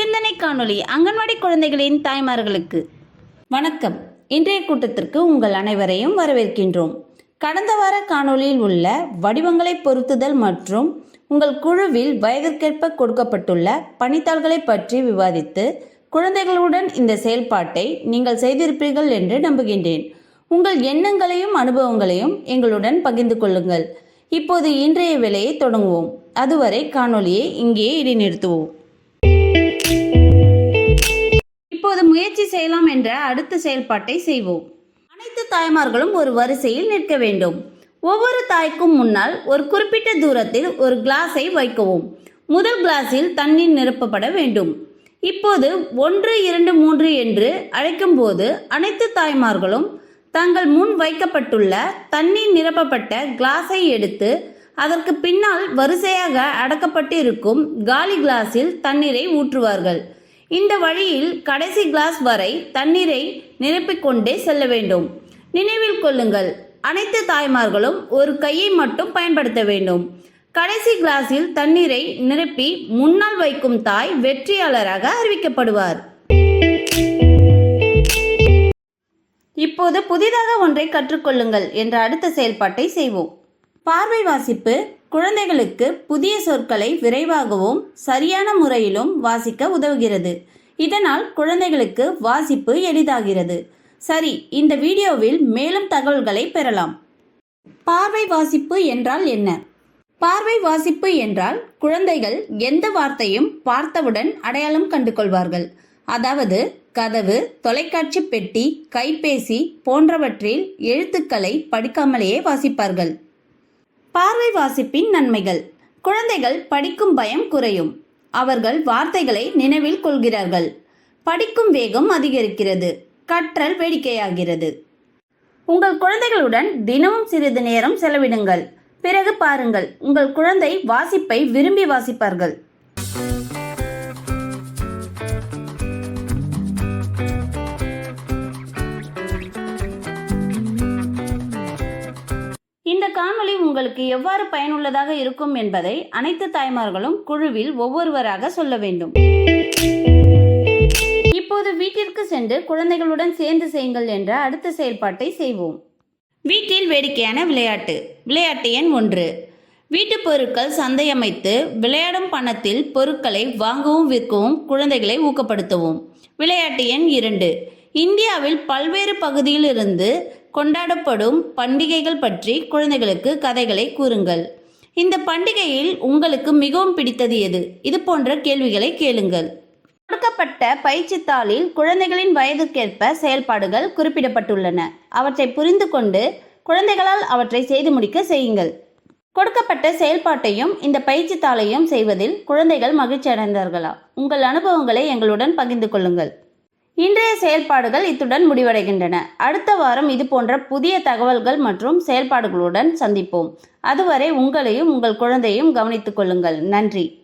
சிந்தனை காணொளி அங்கன்வாடி குழந்தைகளின் தாய்மார்களுக்கு. வணக்கம். இன்றைய கூட்டத்திற்கு உங்கள் அனைவரையும் வரவேற்கின்றோம். கடந்த வார காணொளியில் உள்ள வடிவங்களை பொருத்துதல் மற்றும் உங்கள் குழுவில் வயதிற்கேற்ப கொடுக்கப்பட்டுள்ள பணித்தாள்களை பற்றி விவாதித்து குழந்தைகளுடன் இந்த செயல்பாட்டை நீங்கள் செய்திருப்பீர்கள் என்று நம்புகின்றேன். உங்கள் எண்ணங்களையும் அனுபவங்களையும் எங்களுடன் பகிர்ந்து கொள்ளுங்கள். இப்போது இன்றைய வேலையை தொடங்குவோம். அதுவரை காணொலியை இங்கே இடைநிறுத்துவோம். இப்போது முயற்சி செய்யலாம் என்ற அடுத்த செயல்பாட்டை செய்வோம். அனைத்து தாய்மார்களும் ஒரு வரிசையில் நிற்க வேண்டும். ஒவ்வொரு தாய்க்கும் முன்னால் ஒரு குறிப்பிட்ட தூரத்தில் ஒரு கிளாஸை வைக்கவும். முதல் கிளாஸில் தண்ணீர் நிரப்பப்பட வேண்டும். இப்போது ஒன்று இரண்டு மூன்று என்று அழைக்கும்போது அனைத்து தாய்மார்களும் தங்கள் முன் வைக்கப்பட்டுள்ள தண்ணீர் நிரப்பப்பட்ட கிளாஸை எடுத்து அதற்கு பின்னால் வரிசையாக அடக்கப்பட்டிருக்கும் காலி கிளாஸில் தண்ணீரை ஊற்றுவார்கள். இந்த வழியில் கடைசி கிளாஸ் வரை தண்ணீரை நிரப்பிக்கொண்டே செல்ல வேண்டும். நினைவில் கொள்ளுங்கள் அனைத்து தாய்மார்களும் ஒரு கையை மட்டும் பயன்படுத்த வேண்டும். கடைசி கிளாஸில் தண்ணீரை நிரப்பி முன்னால் வைக்கும் தாய் வெற்றியாளராக அறிவிக்கப்படுவார். இப்போது புதிதாக ஒன்றை கற்றுக்கொள்ளுங்கள் என்ற அடுத்த செயல்பாட்டை செய்வோம். பார்வை வாசிப்பு குழந்தைகளுக்கு புதிய சொற்களை விரைவாகவும் சரியான முறையிலும் வாசிக்க உதவுகிறது. இதனால் குழந்தைகளுக்கு வாசிப்பு எளிதாகிறது. சரி இந்த வீடியோவில் மேலும் தகவல்களை பெறலாம். பார்வை வாசிப்பு என்றால் என்ன? பார்வை வாசிப்பு என்றால் குழந்தைகள் எந்த வார்த்தையும் பார்த்தவுடன் அடையாளம் கண்டு கொள்வார்கள் அதாவது கதவு தொலைக்காட்சி பெட்டி கைபேசி போன்றவற்றில் எழுத்துக்களை படிக்காமலேயே வாசிப்பார்கள். பார்வை வாசிப்பின் நன்மைகள். குழந்தைகள் படிக்கும் பயம் குறையும். அவர்கள் வார்த்தைகளை நினைவில் கொள்கிறார்கள். படிக்கும் வேகம் அதிகரிக்கிறது. கற்றல் வேடிக்கையாகிறது. உங்கள் குழந்தைகளுடன் தினமும் சிறிது நேரம் செலவிடுங்கள். பிறகு பாருங்கள். உங்கள் குழந்தை வாசிப்பை விரும்பி வாசிப்பார்கள். காணொளி உங்களுக்கு எவ்வாறு பயனுள்ளதாக இருக்கும் என்பதை அனைத்து தாய்மார்களும் குழுவில் ஒவ்வொருவராக சொல்ல வேண்டும். இப்போது வீட்டிற்கு சென்று குழந்தைகளுடன் சேர்ந்து செய்யுங்கள் என்ற அடுத்த செயல்பாட்டை செய்வோம். வீட்டில் வேடிக்கையான விளையாட்டு. விளையாட்டு எண் ஒன்று. வீட்டுப் பொருட்கள் சந்தை அமைத்து விளையாடும் பணத்தில் பொருட்களை வாங்கவும் விற்கவும் குழந்தைகளை ஊக்கப்படுத்தவும். விளையாட்டு எண் இரண்டு. இந்தியாவில் பல்வேறு பகுதியிலிருந்து கொண்டாடப்படும் பண்டிகைகள் பற்றி குழந்தைகளுக்கு கதைகளை கூறுங்கள். இந்த பண்டிகையில் உங்களுக்கு மிகவும் பிடித்தது எது? இது போன்ற கேள்விகளை கேளுங்கள். கொடுக்கப்பட்ட பயிற்சித்தாளில் குழந்தைகளின் வயதுக்கேற்ப செயல்பாடுகள் குறிப்பிடப்பட்டுள்ளன. அவற்றை புரிந்து கொண்டு குழந்தைகளால் அவற்றை செய்து முடிக்க செய்யுங்கள். கொடுக்கப்பட்ட செயல்பாட்டையும் இந்த பயிற்சி தாளையும் செய்வதில் குழந்தைகள் மகிழ்ச்சி அடைந்தார்களா உங்கள் அனுபவங்களை எங்களுடன் பகிர்ந்து கொள்ளுங்கள். இன்றைய செயல்பாடுகள் இத்துடன் முடிவடைகின்றன. அடுத்த வாரம் இது போன்ற புதிய தகவல்கள் மற்றும் செயல்பாடுகளுடன் சந்திப்போம். அதுவரை உங்களையும் உங்கள் குழந்தையும் கவனித்துக் கொள்ளுங்கள். நன்றி.